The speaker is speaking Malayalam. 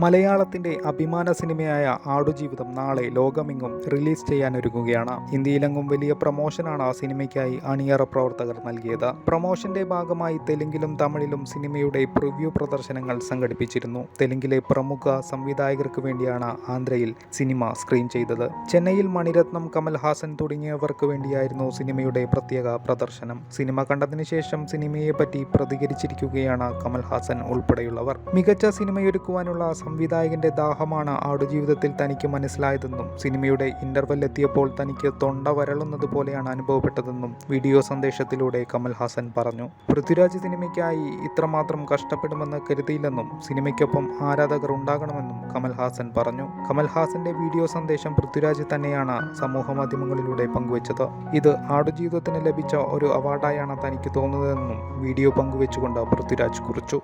മലയാളത്തിന്റെ അഭിമാന സിനിമയായ ആടുജീവിതം നാളെ ലോകമെങ്ങും റിലീസ് ചെയ്യാനൊരുങ്ങുകയാണ്. ഇന്ത്യയിലെങ്ങും വലിയ പ്രൊമോഷനാണ് ആ സിനിമയ്ക്കായി അണിയറ പ്രവർത്തകർ നൽകിയത്. പ്രൊമോഷന്റെ ഭാഗമായി തെലുങ്കിലും തമിഴിലും സിനിമയുടെ പ്രിവ്യൂ പ്രദർശനങ്ങൾ സംഘടിപ്പിച്ചിരുന്നു. തെലുങ്കിലെ പ്രമുഖ സംവിധായകർക്ക് വേണ്ടിയാണ് ആന്ധ്രയിൽ സിനിമ സ്ക്രീൻ ചെയ്തത്. ചെന്നൈയിൽ മണിരത്നം കമൽഹാസൻ തുടങ്ങിയവർക്ക് വേണ്ടിയായിരുന്നു സിനിമയുടെ പ്രത്യേക പ്രദർശനം. സിനിമ കണ്ടതിന് ശേഷം സിനിമയെ പറ്റി പ്രതികരിച്ചിരിക്കുകയാണ് കമൽഹാസൻ ഉൾപ്പെടെയുള്ളവർ. മികച്ച സിനിമയൊരുക്കുവാനുള്ള സംവിധായകന്റെ ദാഹമാണ് ആടുജീവിതത്തിൽ തനിക്ക് മനസ്സിലായതെന്നും സിനിമയുടെ ഇന്റർവെൽ എത്തിയപ്പോൾ തനിക്ക് തൊണ്ട വരളുന്നത് പോലെയാണ് അനുഭവപ്പെട്ടതെന്നും വീഡിയോ സന്ദേശത്തിലൂടെ കമൽഹാസൻ പറഞ്ഞു. പൃഥ്വിരാജ് സിനിമയ്ക്കായി ഇത്രമാത്രം കഷ്ടപ്പെടുമെന്ന് കരുതിയില്ലെന്നും സിനിമയ്ക്കൊപ്പം ആരാധകർ ഉണ്ടാകണമെന്നും കമൽഹാസൻ പറഞ്ഞു. കമൽഹാസന്റെ വീഡിയോ സന്ദേശം പൃഥ്വിരാജ് തന്നെയാണ് സമൂഹ മാധ്യമങ്ങളിലൂടെ പങ്കുവച്ചത്. ഇത് ആടുജീവിതത്തിന് ലഭിച്ച ഒരു അവാർഡായാണ് തനിക്ക് തോന്നുന്നതെന്നും വീഡിയോ പങ്കുവെച്ചുകൊണ്ട് പൃഥ്വിരാജ് കുറിച്ചു.